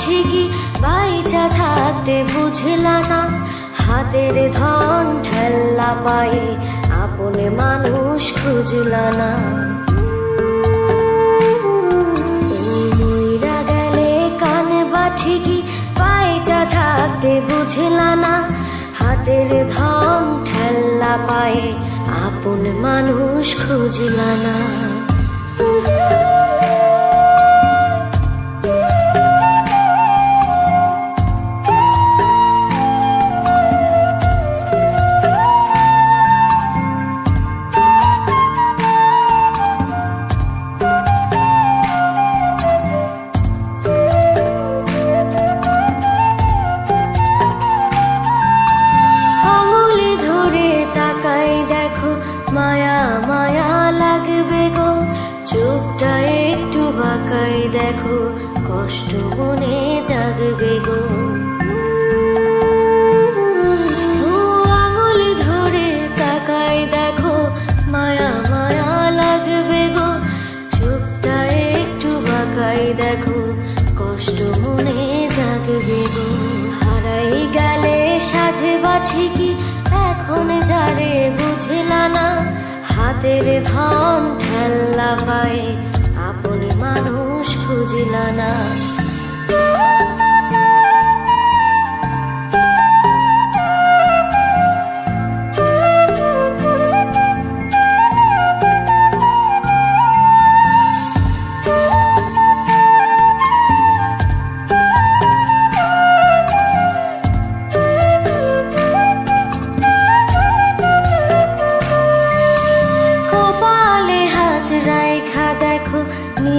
ঠিকই বাইচা থাকতে বুঝলা না। হাতের ধন ঠেল্লা পায়ে আপনে মানুষ খুঁজলা না। ঠিকই বাইচা থাকতে বুঝলা না। হাতের ধন ঠেল্লা পায়ে আপন মানুষ খুঁজলা না। চোখটা একটু বাঁকাই দেখো, কষ্ট মনে জাগবে গো। আঙুলে ধরে তাকাই দেখো, মায়া মায়া লাগবে গো। একটু বাঁকাই দেখো, কষ্ট মনে জাগবে গো। হারাই গেলে সাথে বা ঠিকই হাতের ধন খেলা পায়। আপনি মানুষ খুঁজলা না।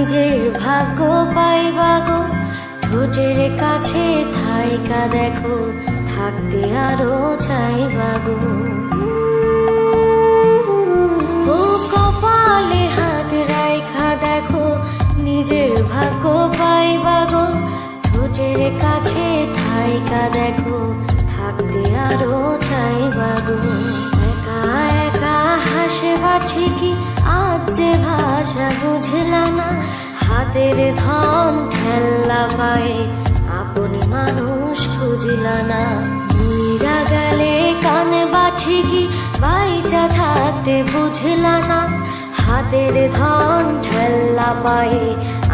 নিজের ভাগ্য পাইবা গো ঠোঁটের কাছে থাইকা দেখো, থাকতে আরও চাইবা গো নিজের ভাগ্য পাইবা গো ঠোঁটের কাছে থাইকা দেখো, থাকতে আরও ভাষা বুঝলা না, হাতের ধন ঠেল্লা পায়ে। আপনি মানুষ খুঁজলা না। মইরা গেলে কানে বা ঠিকই বাইচা থাকতে বুঝলা না। হাতের ধন ঠেল্লা পায়ে,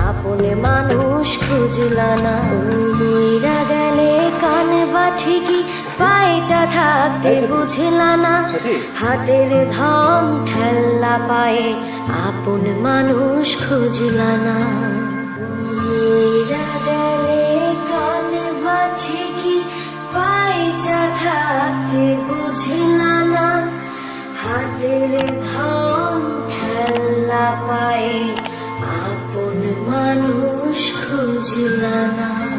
আপনে মানুষ খুঁজলা না। মইরা গেলে ঠিকই বাইচা থাকতে বুঝলা না। হাতের ধন ঠেল্লা পায়ে আপন মানুষ খুঁজলা না। কানে বা থাকতে বুঝলা না। হাতের ধন ঠেল্লা পায়ে আপন মানুষ খুঁজলা না।